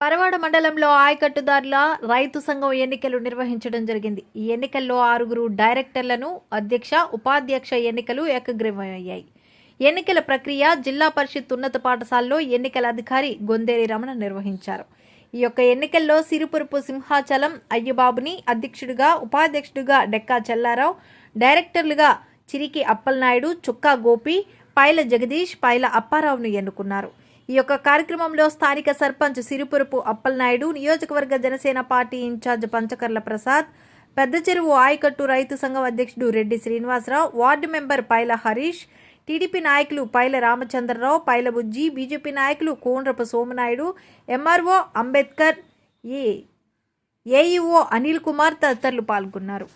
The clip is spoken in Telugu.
పరవాడ మండలంలో ఆయకట్టుదారుల రైతు సంఘం ఎన్నికలు నిర్వహించడం జరిగింది. ఈ ఎన్నికల్లో ఆరుగురు డైరెక్టర్లను అధ్యక్ష ఉపాధ్యక్ష ఎన్నికలు ఏకగ్రీవమయ్యాయి. ఎన్నికల ప్రక్రియ జిల్లా పరిషత్ ఉన్నత పాఠశాలలో ఎన్నికల అధికారి గొందేరి రమణ నిర్వహించారు. ఈ యొక్క ఎన్నికల్లో సిరుపురుపు సింహాచలం అయ్యబాబుని అధ్యక్షుడిగా ఉపాధ్యక్షుడిగా డెక్కా చెల్లారావు డైరెక్టర్లుగా చిరికి అప్పలనాయుడు చుక్కా గోపి పైల జగదీష్ పైల అప్పారావును ఎన్నుకున్నారు. ఈ యొక్క కార్యక్రమంలో స్థానిక సర్పంచ్ సిరిపురపు అప్పలనాయుడు నియోజకవర్గ Janasena party in charge Panchakarla Prasad పెద్ద చెరువు ఆయకట్టు రైతు సంఘం అధ్యక్షుడు Reddy Srinivasarao ward member Paila Harish TDP నాయకులు పైల రామచంద్రరావు పైల బుజ్జి బీజేపీ నాయకులు Kondrapu Somanaidu MRO Ambedkar A AEO Anil Kumar తదితరులు పాల్గొన్నారు.